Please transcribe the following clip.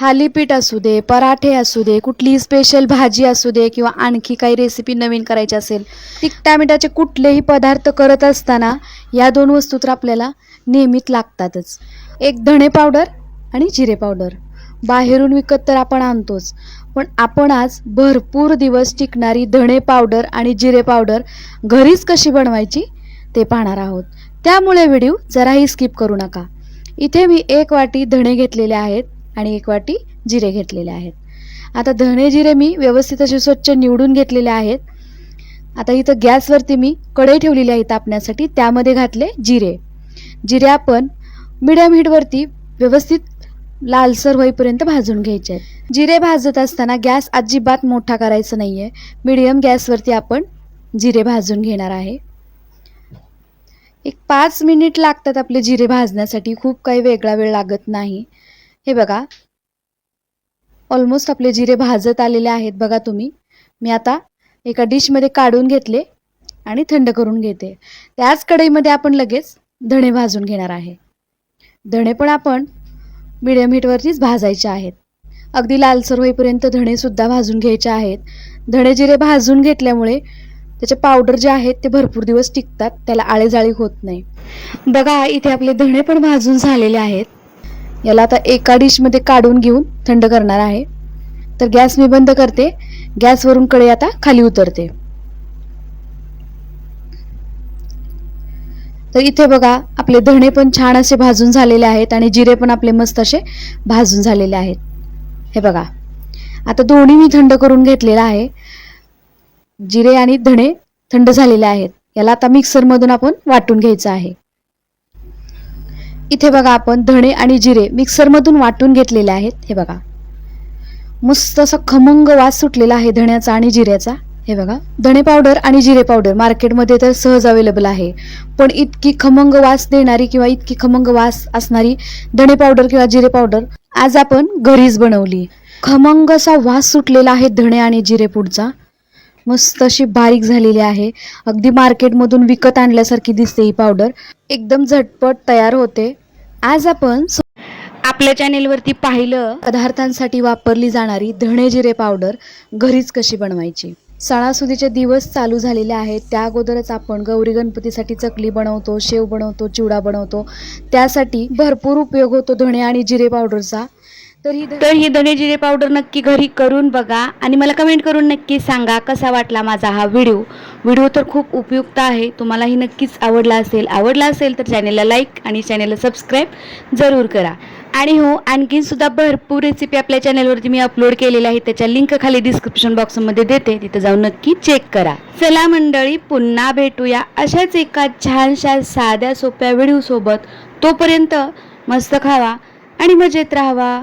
थालीपीठ असू दे पराठे असू दे कुठलीही स्पेशल भाजी असू दे किंवा आणखी काही रेसिपी नवीन करायची असेल तिखटा मिठाचे कुठलेही पदार्थ करत असताना या दोन वस्तू तर आपल्याला नेहमीच लागतातच. एक धणे पावडर आणि जिरे पावडर बाहेरून विकत तर आपण आणतोच पण आपण आज भरपूर दिवस टिकणारी धणे पावडर आणि जिरे पावडर घरीच कशी बनवायची ते पाहणार आहोत. त्यामुळे व्हिडिओ जराही स्किप करू नका. इथे मी एक वाटी धणे घेतलेले आहेत. आणि एक वाटी जिरे घेतलेले आहेत. आता धणे जिरे मी व्यवस्थित असे स्वच्छ निवडून घेतलेले आहेत. आता इथं गॅसवरती मी कढई ठेवलेली आहे तापण्यासाठी त्यामध्ये घातले जिरे. जिरे आपण मिडियम हीटवरती व्यवस्थित लालसर होईपर्यंत भाजून घ्यायचे आहेत. जिरे भाजत असताना गॅस अजिबात मोठा करायचा नाही आहे मिडियम गॅसवरती आपण जिरे भाजून घेणार आहे. एक पाच मिनिट लागतात आपले जिरे भाजण्यासाठी. खूप काही वेगळा वेळ लागत नाही. हे बघा. ऑलमोस्ट आपले जिरे भाजत आलेले आहेत बघा तुम्ही. मी आता एका डिशमध्ये काढून घेतले आणि थंड करून घेते. त्याच कढईमध्ये आपण लगेच धणे भाजून घेणार आहे. धणे पण आपण मिडियम हीटवरतीच भाजायचे आहेत. अगदी लालसर होईपर्यंत धणेसुद्धा भाजून घ्यायचे आहेत. धणे जिरे भाजून घेतल्यामुळे त्याचे पावडर जे आहेत ते भरपूर दिवस टिकतात त्याला आळेजाळी होत नाही. बघा इथे आपले धणे पण भाजून झालेले आहेत. याला आता एका डिशमध्ये काढून घेऊन थंड करणार आहे. तर गॅस मी बंद करते. गॅसवरून कढई आता खाली उतरते. तर इथे बघा आपले धणे पण छान असे भाजून झालेले आहेत आणि जिरे पण आपले मस्त असे भाजून झालेले आहेत. हे बघा. आता दोन्ही मी थंड करून घेतलेला आहे. जिरे आणि धणे थंड झालेले आहेत. याला आता मिक्सरमधून आपण वाटून घ्यायचं आहे. इथे बघा आपण धणे आणि जिरे मिक्सरमधून वाटून घेतलेले आहेत. हे बघा. मस्त असा खमंग वास सुटलेला आहे धण्याचा आणि जिऱ्याचा. हे बघा. धणे पावडर आणि जिरे पावडर मार्केटमध्ये तर सहज अवेलेबल आहे. पण इतकी खमंग वास देणारी किंवा इतकी खमंग वास असणारी धणे पावडर किंवा जिरे पावडर आज आपण घरीच बनवली. खमंग असा वास सुटलेला आहे धणे आणि जिरे पुडचा मस्त अशी बारीक झालेली आहे. अगदी मार्केटमधून विकत आणल्यासारखी दिसते ही पावडर एकदम झटपट तयार होते. आज आपण आपल्या चॅनेलवरती पाहिलं पदार्थांसाठी वापरली जाणारी धणे जिरे पावडर घरीच कशी बनवायची? सणासुदीचे दिवस चालू झालेले आहेत. त्या अगोदरच आपण गौरी गणपतीसाठी चकली बनवतो शेव बनवतो चिवडा बनवतो. त्यासाठी भरपूर उपयोग होतो धणे आणि जिरे पावडरचा तर ही तर ही धने जिरे पावडर नक्की घरी करून बघा आणि मला कमेंट करून नक्की सांगा कसा वाटला माझा हा व्हिडिओ व्हिडिओ तर खूप उपयुक्त आहे. तुम्हालाही नक्कीच आवडला असेल. आवडला असेल तर चॅनेलला लाईक आणि चॅनेलला सबस्क्राईब जरूर करा. आणि हो आणखीन सुद्धा भरपूर रेसिपी आपल्या चॅनेलवरती मी अपलोड केलेल्या आहेत. त्याच्या लिंक खाली डिस्क्रिप्शन बॉक्समध्ये देते. तिथं जाऊन नक्की चेक करा. चला मंडळी पुन्हा भेटूया अशाच एका छानशा साध्या सोप्या व्हिडिओसोबत तोपर्यंत मस्त खावा आणि मजेत राहावा.